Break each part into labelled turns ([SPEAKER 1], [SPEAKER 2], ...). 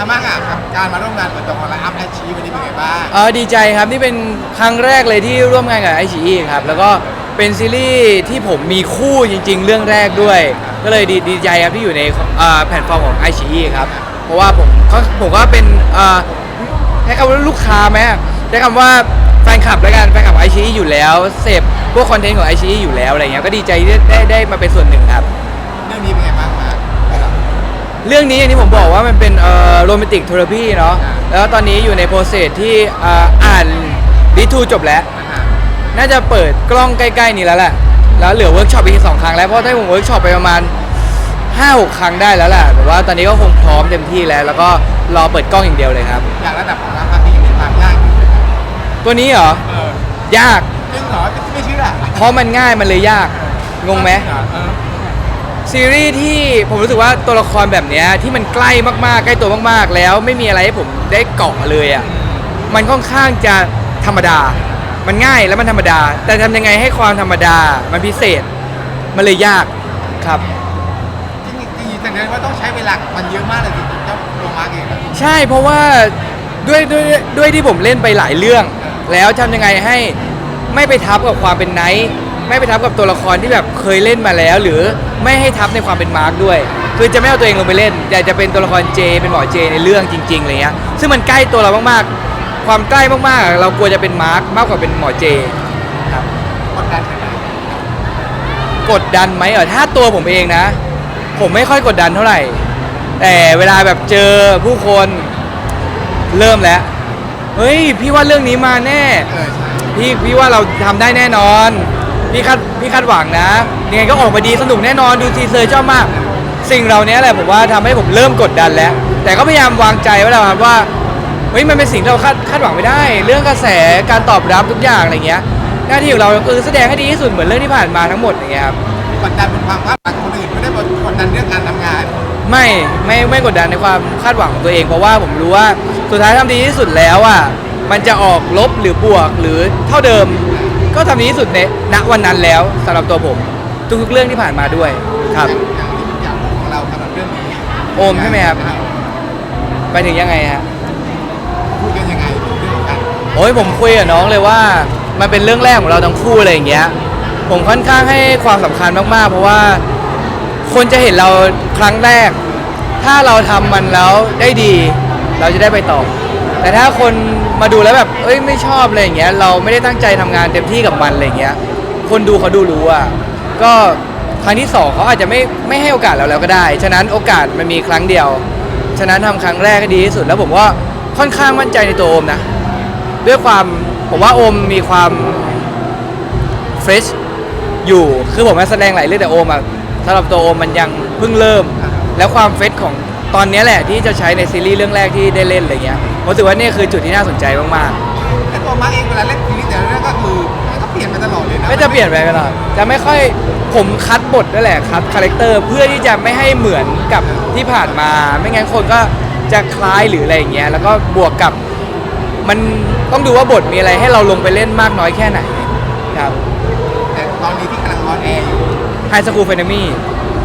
[SPEAKER 1] อาม่าอะครับการมาร่วมงานเปิดตัวของไลน์อัพแอชีวันนี้เป็นไงบ้าง
[SPEAKER 2] เออดีใจครับนี่เป็นครั้งแรกเลยที่ร่วมงานกับไอชีครับแล้วก็เป็นซีรีส์ที่ผมมีคู่จริง ๆ เรื่องแรกด้วย ก็เลยดีดีใจครับที่อยู่ในอ่าแพลตฟอร์มของไอชีครับเพราะว่าผมก็ผมก็เป็นอ่าใช้คำว่าลูกค้าไหมใช้คำว่าแฟนคลับแล้วกันแฟนคลับไอชีอยู่แล้วเสพพวกคอนเทนต์ของไอชีอยู่แล้วอะไรเงี้ยก็ดีใจที่ได้ได้ได้มาเป็นส่วนหนึ่งครับ
[SPEAKER 1] เรื่องนี้เป็นไงบ้างมา
[SPEAKER 2] เรื่องนี้อย่างที่ผมบอกว่ามันเป็นเอ่อโรแมนติกเทอราพีเนาะแล้วตอนนี้อยู่ในโปรเซสที่อ่าอ่านดิทูจบแล้ว น่าจะเปิดกล้องใกล้ๆนี้แล้วแหละแล้วเหลือเวิร์กช็อปอีกสองครั้งแล้วเพราะถ้าผมเวิร์กช็อปไปประมาณ5-6ครั้งได้แล้วแหละแต่ว่าตอนนี้ก็คงพร้อมเต็มที่แล้ว แล้วก็รอเปิดกล้องอย่างเดียวเลยครับ
[SPEAKER 1] อย่างระดับของราคาที่ยังมีความยากอยู่เลยนะ
[SPEAKER 2] ตัวนี้เหรอ
[SPEAKER 1] เออยา
[SPEAKER 2] ก
[SPEAKER 1] จริงเหรอไม่เชื่อ
[SPEAKER 2] เพราะมันง่ายมันเลยยากงงไหม
[SPEAKER 1] เออ
[SPEAKER 2] ซีรีส์ที่ผมรู้สึกว่าตัวละครแบบเนี้ยที่มันใกล้มากๆ ใกล้ตัวมากๆ แล้วไม่มีอะไรให้ผมได้เกาะเลยอะมันค่อนข้างจะธรรมดา มันง่ายแล้วมันธรรมดา แต่ทำยังไงให้ความธรรมดามันพิเศษ มันเลยยากครับ
[SPEAKER 1] จริงๆจริงๆแสดงว่าต้องใช้เวลากับมันเยอะมากเลยจริงๆเจ้าโรมาร์กเองอะ
[SPEAKER 2] ใช่เพราะว่าด้วยด้วยด้วยที่ผมเล่นไปหลายเรื่อง แล้วทำยังไงให้ไม่ไปทับกับความเป็นไนท์ ไม่ไปทับกับตัวละครที่แบบเคยเล่นมาแล้ว หรือไม่ให้ทับในความเป็นมาร์คด้วย คือจะไม่เอาตัวเองลงไปเล่น แต่จะเป็นตัวละครเจเป็นหมอเจในเรื่องจริงๆอะไรเงี้ยซึ่งมันใกล้ตัวเรามากๆ ความใกล้มากๆ เรากลัวจะเป็นมาร์คมากกว่าเป็นหมอเจครับ
[SPEAKER 1] กดดันขนาดไหน
[SPEAKER 2] กดดันไหมเออถ้าตัวผมเองนะ ผมไม่ค่อยกดดันเท่าไหร่ แต่เวลาแบบเจอผู้คนเริ่มแล้วเฮ้ยพี่ว่าเรื่องนี้มาแน่
[SPEAKER 1] เออใช่
[SPEAKER 2] พี่พี่ว่าเราทำได้แน่นอน พี่คาดพี่คาดหวังนะยังไงก็ออกมาดีสนุกแน่นอนดูทีเซอร์ชอบมาก สิ่งเหล่านี้แหละผมว่าทำให้ผมเริ่มกดดันแล้ว แต่ก็พยายามวางใจไว้แล้วครับว่าเฮ้ยมันเป็นสิ่งที่เราคาดคาดหวังไม่ได้ เรื่องกระแสการตอบรับทุกอย่างอะไรเงี้ย หน้าที่ของเราก็คือแสดงให้ดีที่สุดเหมือนเรื่องที่ผ่านมาทั้งหมดอย่างเงี้ยครับ
[SPEAKER 1] กดดันเป็นความคาดหวังของคนอื่นไม่ได้กดดันเรื่องการทำงาน
[SPEAKER 2] ไม่ไม่ไม่กดดันในความคาดหวังของตัวเองเพราะว่าผมรู้ว่าสุดท้ายทำดีที่สุดแล้วอะมันจะออกลบหรือบวกหรือเท่าเดิม ก็ทำดีที่สุดในณวันนั้นแล้วสำหรับตัวผม ทุกๆเรื่องที่ผ่านมาด้วยครับ
[SPEAKER 1] อย่างที่อยากรู้ของเราสำหรับเรื่องนี้
[SPEAKER 2] โอมใช่ไหมครับ ไปถึงยังไงฮะ
[SPEAKER 1] พูดกันยังไงเรื่องกัน
[SPEAKER 2] โอ้ยผมคุยกับน้องเลยว่ามันเป็นเรื่องแรกของเราทั้งคู่อะไรอย่างเงี้ย ผมค่อนข้างให้ความสำคัญมากๆ เพราะว่าคนจะเห็นเราครั้งแรก ถ้าเราทำมันแล้วได้ดี เราจะได้ไปต่อ แต่ถ้าคน มาดูแล้วแบบเอ้ยไม่ชอบอะไรอย่างเงี้ยเราไม่ได้ตั้งใจทำงานเต็มที่กับมันอะไรอย่างเงี้ยคนดูเขาดูรู้อะก็ครั้งที่สองเขาอาจจะไม่ไม่ให้โอกาสเราแล้วก็ได้ ฉะนั้นโอกาสมันมีครั้งเดียว ฉะนั้นทำครั้งแรกให้ดีที่สุดแล้วผมว่าค่อนข้างมั่นใจในตัวโอมนะ ด้วยความผมว่าโอมมีความเฟรชอยู่คือผมมาแสดงหลายเรื่องแต่โอมอะสำหรับตัวโอมมันยังเพิ่งเริ่ม แล้วความเฟรชของตอนนี้แหละที่จะใช้ในซีรีส์เรื่องแรกที่ได้เล่นอะไรเงี้ย ผมรู้สึกว่านี่คือจุดที่น่าสนใจมาก
[SPEAKER 1] แต่ตัวมาร์กเองเวลาเล่นซีรีส์แต่ละเรื่องก็คือมันก็เปลี่ยนไปตลอดเลยนะ
[SPEAKER 2] ๆไม่จะเปลี่ยนไปตลอดจะไม่ค่อยผมคัดบทนั่นแหละคัดคาแรคเตอร์เพื่อที่จะไม่ให้เหมือนกับที่ผ่านมา ไม่งั้นคนก็จะคล้ายหรืออะไรอย่างเงี้ยแล้วก็บวกกับมันต้องดูว่าบทมีอะไรให้เราลงไปเล่นมากน้อยแค่ไหนครับ
[SPEAKER 1] แต่ตอนนี้ที่กำลังออนแอร์อยู่
[SPEAKER 2] ไฮสคูลเฟนมี่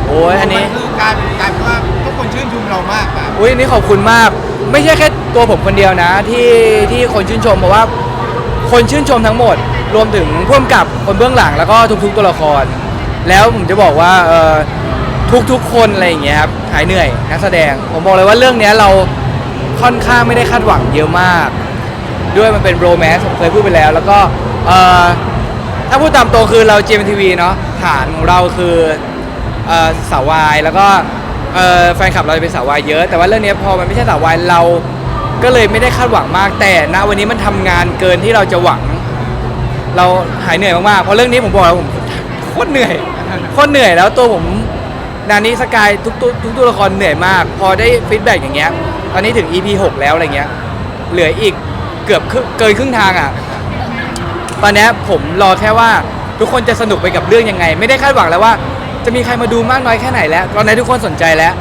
[SPEAKER 2] โอ้ยอันนี้
[SPEAKER 1] มัคือกลารกลารว่าทุกคนชื่นชมเรามากอะ
[SPEAKER 2] อุ้ยอันนี้ขอบคุณมาก ไม่ใช่แค่ตัวผมคนเดียวนะ ที่ที่คนชื่นชมเพราะว่าคนชื่นชมทั้งหมด รวมถึงพ่วงกับคนเบื้องหลังแล้วก็ทุกๆตัวละคร แล้วผมจะบอกว่าเออทุกๆคนอะไรอย่างเงี้ยครับหายเหนื่อยนักแสดง ผมบอกเลยว่าเรื่องเนี้ยเราค่อนข้างไม่ได้คาดหวังเยอะมาก ด้วยมันเป็นโรแมนต์ผมเคยพูดไปแล้ว แล้วก็เออถ้าพูดตามตรงคือเราเจมทีวีเนาะฐานของเราคือเออสาววายแล้วก็ เอ่อแฟนคลับเราจะเป็นสาววายเยอะ แต่ว่าเรื่องเนี้ยพอมันไม่ใช่สาววายเราก็เลยไม่ได้คาดหวังมาก แต่ณวันนี้มันทำงานเกินที่เราจะหวัง เราหายเหนื่อยมากๆเพราะเรื่องนี้ผมบอกแล้วผมโคตรเหนื่อยโคตรเหนื่อยแล้วตัวผมนานี้สกายทุกตัวทุกตัวละครเหนื่อยมาก พอได้ฟีดแบ็กอย่างเงี้ยตอนนี้ถึง EP 6 แล้วอะไรเงี้ย เหลืออีกเกือบครึ่งเกินครึ่งทางอะ ตอนเนี้ยผมรอแค่ว่าทุกคนจะสนุกไปกับเรื่องยังไง ไม่ได้คาดหวังแล้วว่า จะมีใครมาดูมากน้อยแค่ไหนแล้ว ตอนนี้ทุกคนสนใจแล้ว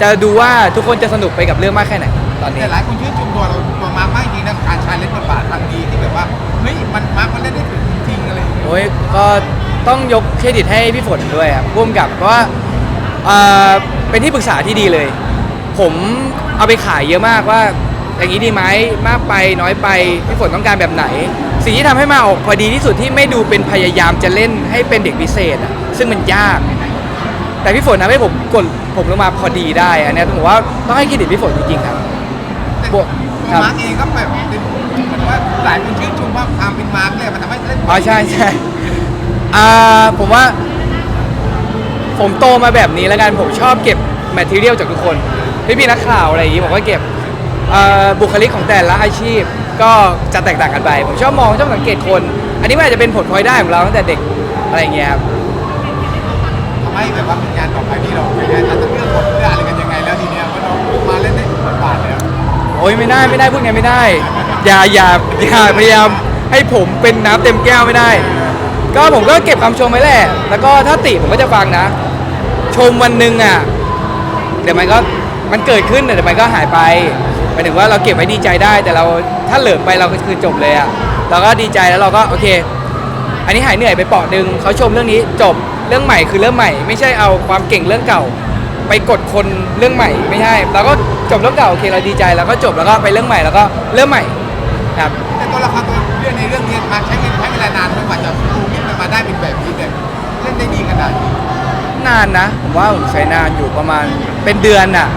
[SPEAKER 2] จะดูว่าทุกคนจะสนุกไปกับเรื่องมากแค่ไหน ตอนนี้
[SPEAKER 1] แต่หลายคนชื่นชมตัวเราตัวมาร์กมากจริงนะการชาเลนจ์บทบาทครั้งนี้ที่แบบว่าเฮ้ยมันมาร์กมันเล่นได้ถึงจริงอะไรอย่างเงี้ย
[SPEAKER 2] โอ้ยก็ต้องยกเครดิตให้พี่ฝนด้วยครับร่วมกับเพราะว่าเอ่อเป็นที่ปรึกษาที่ดีเลย ผมเอาไปขายเยอะมากว่า อย่างนี้ดีไหมมากไปน้อยไปพี่ฝนต้องการแบบไหน สิ่งที่ทำให้มาออกพอดีที่สุดที่ไม่ดูเป็นพยายามจะเล่นให้เป็นเด็กพิเศษอะ ซึ่งมันยาก แต่พี่ฝนทำให้ผมกดผมลงมาพอดีได้อันเนี้ยต้องบอกว่าต้องให้เครดิตพี่ฝนจริงๆครับ
[SPEAKER 1] แต่
[SPEAKER 2] บวก
[SPEAKER 1] ตัว
[SPEAKER 2] ครับ
[SPEAKER 1] มาร์กเองก็แบบเป็นเหมือนว่าหลายคนชื่นชมว่าความเป็นมาร์กเนี่ยมันทำให้เล่น
[SPEAKER 2] อ๋อใช่ใช่อ่าผมว่า ผมโตมาแบบนี้แล้วกันผมชอบเก็บแมทเทียลจากทุกคน พี่พี่ๆนักข่าวอะไรอย่างนี้ผมก็เก็บอ่าบุคลิกของแต่ละอาชีพ ก็จะแตกต่างกันไป ผมชอบมองชอบสังเกตคน อันนี้มันอาจจะเป็นผลพลอยได้ของเราตั้งแต่เด็กอะไรอย่างเงี้ยครับ
[SPEAKER 1] ทำ ให้แบบว่าเป็นงานต่อไปที่เราไปงานจะเลือกบทเลือกอะไรกันยังไงแล้วทีเนี้ยเพราะเรามาเล่นได้บทบาทแล้ว
[SPEAKER 2] โอ้ยไม่ได้ไม่ได้พูดไงไม่ได้ อย่าอย่าอย่าพยายามให้ผมเป็นน้ำเต็มแก้วไม่ได้ ก็ผมก็เก็บคำชมไว้แหละ แล้วก็ถ้าติผมก็จะฟังนะ ชมวันหนึ่งอะเดี๋ยวมันก็มันเกิดขึ้นเดี๋ยวมันก็หายไปหมายถึงว่าเราเก็บไว้ดีใจได้ แต่เราถ้าเหลิมไปเราก็คือจบเลยอะเราก็ดีใจแล้วเราก็โอเค อันนี้หายเหนื่อยไปเปาะหนึ่งเขาชมเรื่องนี้จบ เรื่องใหม่คือเรื่องใหม่ ไม่ใช่เอาความเก่งเรื่องเก่า ไปกดคนเรื่องใหม่ไม่ใช่เราก็จบเรื่องเก่าโอเคเราดีใจแล้วก็จบแล้วก็ไปเรื่องใหม่แล้วก็เริ่มใหม่ครับ
[SPEAKER 1] แต่ตัวละครตัวเรื่องในเรื่องนี้มาใช้เวลาใช้เวลานานไม่กว่าจะปูมิมันมาได้เป็นแบบนี้เนี่ยเล่นได้ดีขนาดนี้
[SPEAKER 2] นานนะ ผมว่าผมใช้นานอยู่ประมาณเป็นเดือนน่ะ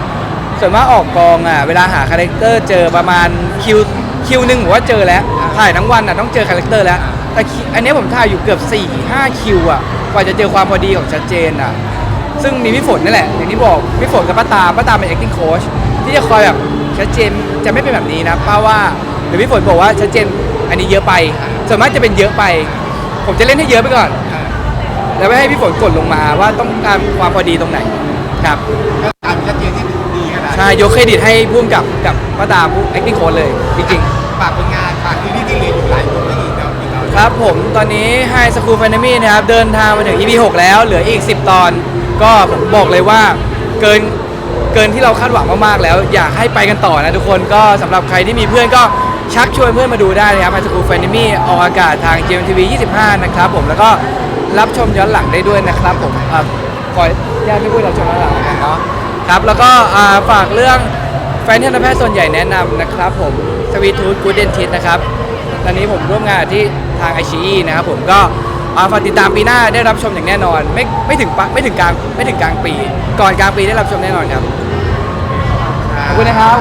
[SPEAKER 2] ส่วนมากออกกองอะเวลาหาคาแรคเตอร์เจอประมาณคิวคิวหนึ่งผมว่าเจอแล้วถ่ายทั้งวันอะต้องเจอคาแรคเตอร์แล้วแต่คิวอันนี้ผมถ่ายอยู่เกือบ4ี่ห้าคิวอะ กว่าจะเจอความพอดีของชัดเจนอะ ซึ่งมีพี่ฝนนี่แหละ อย่างที่บอกพี่ฝนกับป้าตาป้าตาเป็น acting coach ที่จะคอยแบบชัดเจนจะไม่เป็นแบบนี้นะป้าว่าหรือพี่ฝนบอกว่าชัดเจนอันนี้เยอะไป ส่วนมากจะเป็นเยอะไป ผมจะเล่นให้เยอะไปก่อน แล้วไม่ให้พี่ฝนกดลงมาว่าต้องการความพอดีตรงไหนครับ
[SPEAKER 1] ก็ตามชัดเจนที่ดีขนาด
[SPEAKER 2] ใช่ยกเครดิตให้พุ่มกับกับป้าตาผู้ acting coach เลยจริง
[SPEAKER 1] ฝากผลงานฝากซีรีส์ที่เหลืออยู่หลายคน
[SPEAKER 2] ครับผมตอนนี้ High School f a n a m y นะครับเดินทางมาถึง EP 6แล้ว เหลืออีก 10 ตอน ก็ผมบอกเลยว่าเกินเกินที่เราคาดหวังมากๆแล้ว อยากให้ไปกันต่อนะทุกคนก็สำหรับใครที่มีเพื่อนก็ชักชวนเพื่อนมาดูได้นะครับ High School f a n a m y ออกอากาศทาง GMTV 25 นะครับผมแล้วก็รับชมย้อนหลังได้ด้วยนะครับผมครับขออนุญาตไม่พูดรับชมย้อนหลังนะครับเนาะครับแล้วก็อ่าฝากเรื่องแฟนทันตแพทย์ส่วนใหญ่แนะนำนะครับผมสวีทูดกูเดนทิสนะครับ ตอนนี้ผมร่วมงานที่ทางไอชีนะครับผมก็อ่าฝากติดตามปีหน้าได้รับชมอย่างแน่นอน ไม่ไม่ถึงปะไม่ถึงกลางไม่ถึงกลางปี ก่อนกลางปีได้รับชมแน่นอนครับขอบคุณนะครับ